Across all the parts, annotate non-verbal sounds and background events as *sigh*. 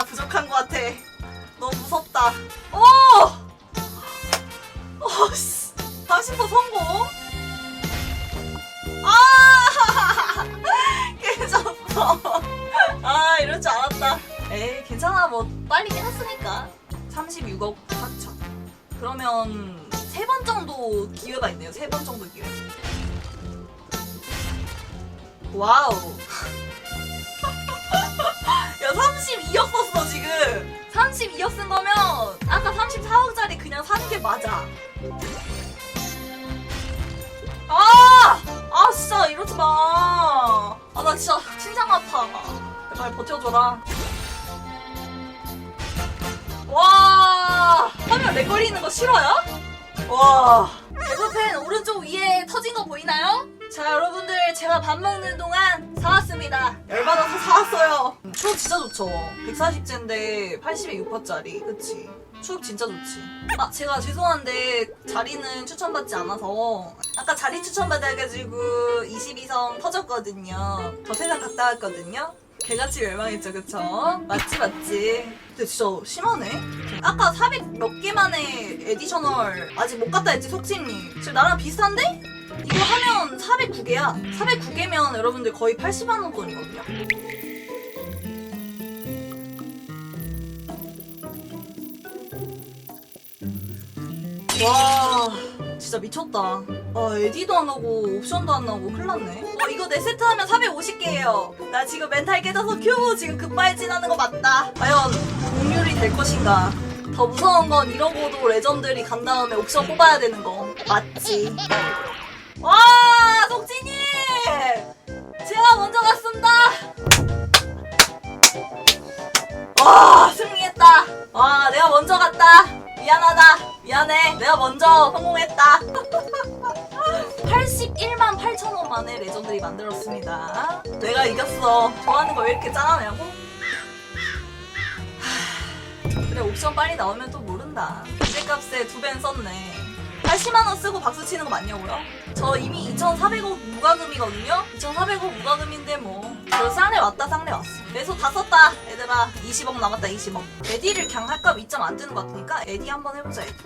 아니야 부족한 것 같아. 너무 무섭다. 오! 어씨 40% 성공. 아! *laughs* 깨졌어. 아 이럴 줄 알았다. 에이 괜찮아 뭐 빨리 깨졌으니까. 36억 4천. 그러면 세 번 정도 기회가 있네요. 세 번 정도 기회. 와우. 야 32억 썼어 지금. 32억 쓴 거면 아까 34억짜리 그냥 사는 게 맞아. 아! 아 진짜 이러지 마. 아 나 진짜 심장 아파. 제발 버텨줘라. 와 화면 렉 걸리는 거 싫어요? 와 대부팬 오른쪽 위에 터진 거 보이나요? 자 여러분들 제가 밥 먹는 동안 사왔습니다. 열받아서 사왔어요. 추억 진짜 좋죠. 140제인데 80에 6%짜리. 그치? 추억 진짜 좋지. 아 제가 죄송한데 자리는 추천받지 않아서 아까 자리 추천받아가지고 22성 터졌거든요. 저 세상 갔다 왔거든요. 개같이 멸망했죠 그쵸? 맞지 맞지? 근데 진짜 심하네. 아까 400 몇 개만에 에디셔널 아직 못 갔다 했지 속팀님. 지금 나랑 비슷한데? 이거 하면 409개야. 409개면 여러분들 거의 80만원 돈이거든요. 와 진짜 미쳤다. 아 에디도 안 하고 옵션도 안 나오고 큰일 났네. 어 이거 내 세트 하면 450개예요. 나 지금 멘탈 깨져서 큐 지금 급발진하는 거 맞다. 과연 공률이 될 것인가? 더 무서운 건 이러고도 레전드리 간 다음에 옵션 뽑아야 되는 거. 맞지 와 속진이! 제가 먼저 갔습니다! 와 승리했다! 와 내가 먼저 갔다! 미안하다! 미안해! 내가 먼저 성공했다! 81만 8천 원 만에 레전드리 만들었습니다. 내가 이겼어. 좋아하는 거 왜 이렇게 짠하냐고? 하, 그래 옵션 빨리 나오면 또 모른다. 기재값에 두 배는 썼네 80만 원 쓰고 박수 치는 거 맞냐고요? 저 이미 2,400억 무과금이거든요? 2,400억 무과금인데 뭐. 저 쌍내 왔다, 쌍내 왔어. 매소 다 썼다, 얘들아. 20억 남았다, 20억. 에디를 그냥 할까 2점 안 뜨는 것 같으니까 에디 한번 해보자, 에디.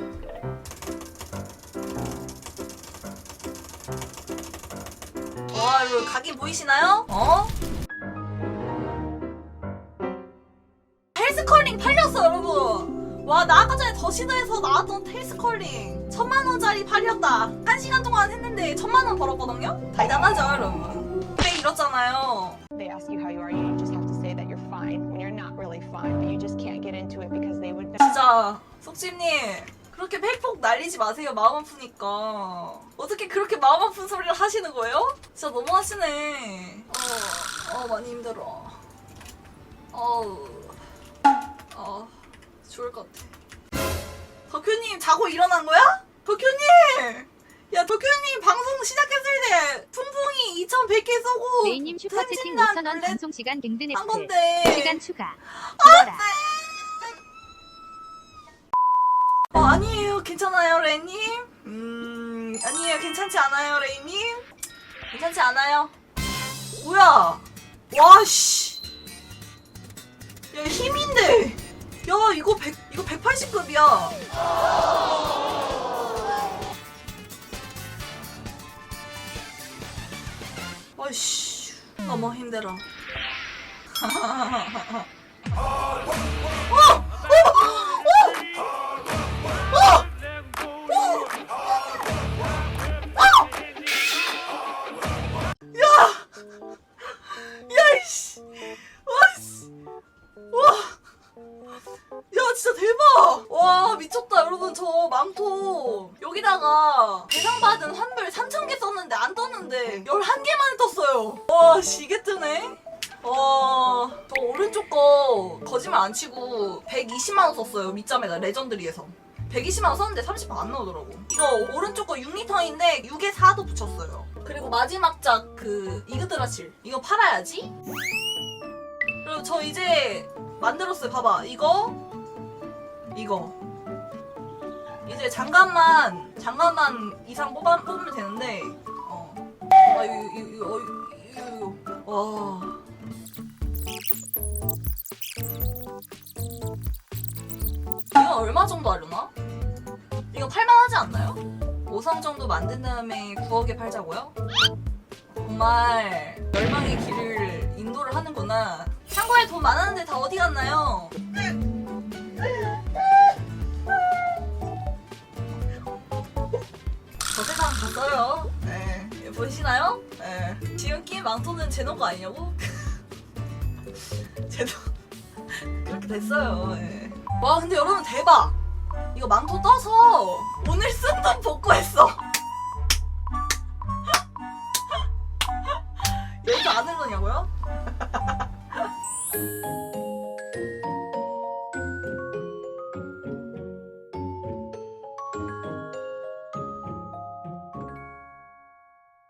와, 이거 각이 보이시나요? 어? 헬스컬링 팔렸어, 여러분. 와, 나 아까 전에 더시드에서 나왔던 헬스컬링. 천만 원짜리 팔렸다. 한 시간 동안 했는데 천만 원 벌었거든요? 대단하죠, 여러분. 그래, 이렇잖아요. They ask you how you are, you just have to say that you're fine when you're not really fine, but you just can't get into it because they would 진짜, 속심님. 그렇게 팩폭 날리지 마세요. 마음 아프니까. 어떻게 그렇게 마음 아픈 소리를 하시는 거예요? 진짜 너무 하시네. 어, 어, 많이 힘들어. 어우, 어, 죽을 것 같아. 덕효님, 자고 일어난 거야? 덕효님! 야, 덕효님, 방송 시작했을 때, 풍풍이 2,100개 쏘고, 레이님 슈퍼채팅 삼진단 5,000원 블랙 방송 시간 든든 한 건데. 시간 추가 기다라 어, 아니에요. 괜찮아요, 레이님. 음, 아니에요. 괜찮지 않아요, 레이님. 괜찮지 않아요. 뭐야? 와, 씨. 야, 힘인데. 야, 이거 100, 이거 180급이야. 아이씨. 너무 힘들어. *laughs* *laughs* 대박! 와, 미쳤다, 여러분. 저 망토. 여기다가 배상받은 환불 3,000개 썼는데 안 떴는데 11개만에 떴어요. 와, 씨, 이게 뜨네? 와, 저 오른쪽 거 거짓말 안 치고 120만원 썼어요. 밑점에다, 레전드리에서. 120만원 썼는데 30만 안 나오더라고. 이거 오른쪽 거 6리터인데 6에 4도 붙였어요. 그리고 마지막 작 그 이그드라실. 이거 팔아야지. 그리고 저 이제 만들었어요. 봐봐. 이거, 이거. 이제 장갑만, 장갑만 이상 뽑아, 뽑으면 되는데, 어. 아, 이거, 이거, 이거, 이거, 이거, 이거. 와. 얼마 정도 하려나? 이거 팔만하지 않나요? 5성 정도 만든 다음에 9억에 팔자고요? 정말 멸망의 길을 인도를 하는구나. 창고에 돈 많았는데 다 어디 갔나요? 저 세상 갔어요. 네. 보시나요? 네. 지금 끼인 망토는 제노 거 아니냐고? *laughs* 제노 그렇게 됐어요. 네. 와 근데 여러분 대박! 이거 망토 떠서 오늘 쓴 돈